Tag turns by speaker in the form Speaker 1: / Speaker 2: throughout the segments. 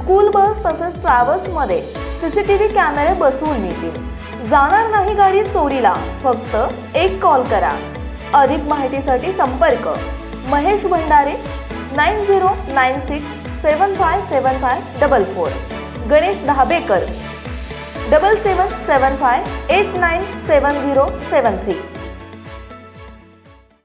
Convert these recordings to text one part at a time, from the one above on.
Speaker 1: School bus तसेच ट्रॅव्हल्समध्ये CCTV कॅमेरे बसवून मिळतील जाणार नाही गाडी चोरीला फक्त एक कॉल करा. अधिक माहितीसाठी संपर्क. Mahesh Bhandare nine zero nine six seven five seven five double four. Ganesh Dhabekar double seven seven five eight nine seven zero seven three.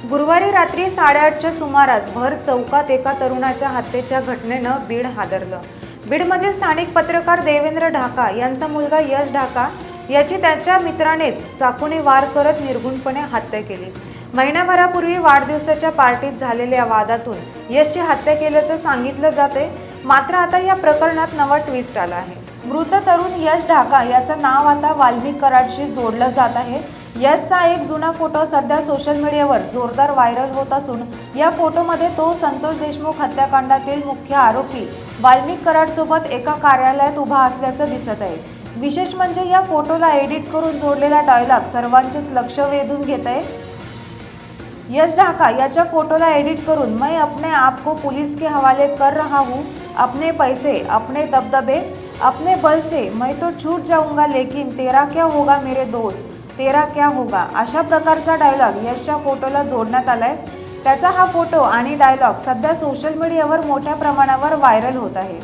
Speaker 2: गुरुवारी रात्री साडेआठच्या सुमारास भर चौकात एका तरुणाच्या हत्येच्या घटनेनं बीड हादरलं. बीडमधील स्थानिक पत्रकार देवेंद्र ढाका यांचा मुलगा यश ढाका याची त्याच्या मित्रानेच चाकूने वार करत निर्गुणपणे हत्या केली. महिन्याभरापूर्वी वाढदिवसाच्या पार्टीत झालेल्या वादातून यशची हत्या केल्याचं सांगितलं जाते. मात्र आता या प्रकरणात नवा ट्विस्ट आला आहे. मृत तरुण यश ढाका याचं नाव आता वाल्मिक कराडशी जोडलं जात आहे. यशचा एक जुना फोटो सध्या सोशल मीडियावर जोरदार व्हायरल होत असून या फोटोमध्ये तो संतोष देशमुख हत्याकांडातील मुख्य आरोपी वाल्मिक कराडसोबत एका कार्यालयात उभा असल्याचं दिसत आहे. विशेष म्हणजे या फोटोला एडिट करून जोडलेला डायलॉग सर्वांचेच लक्ष वेधून घेत आहे. यश ढाका याच्या फोटोला एडिट करून मैं अपने आप को पुलिस के हवाले कर रहा हूँ. अपने पैसे अपने दबदबे अपने बल से. मैं तो छूट जाऊंगा लेकिन तेरा क्या होगा मेरे दोस्त? तेरा क्या होगा? अशा प्रकारचा डायलॉग यशच्या फोटोला जोडण्यात आलाय. त्याचा हा फोटो आणि डायलॉग सध्या सोशल मीडियावर मोठ्या प्रमाणावर व्हायरल होत आहे.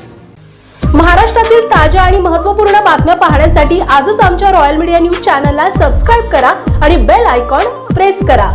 Speaker 3: महाराष्ट्रातील ताज्या आणि महत्त्वपूर्ण बातम्या पाहण्यासाठी आजच आमच्या रॉयल मीडिया न्यूज चॅनलला सबस्क्राईब करा आणि बेल आयकॉन प्रेस करा.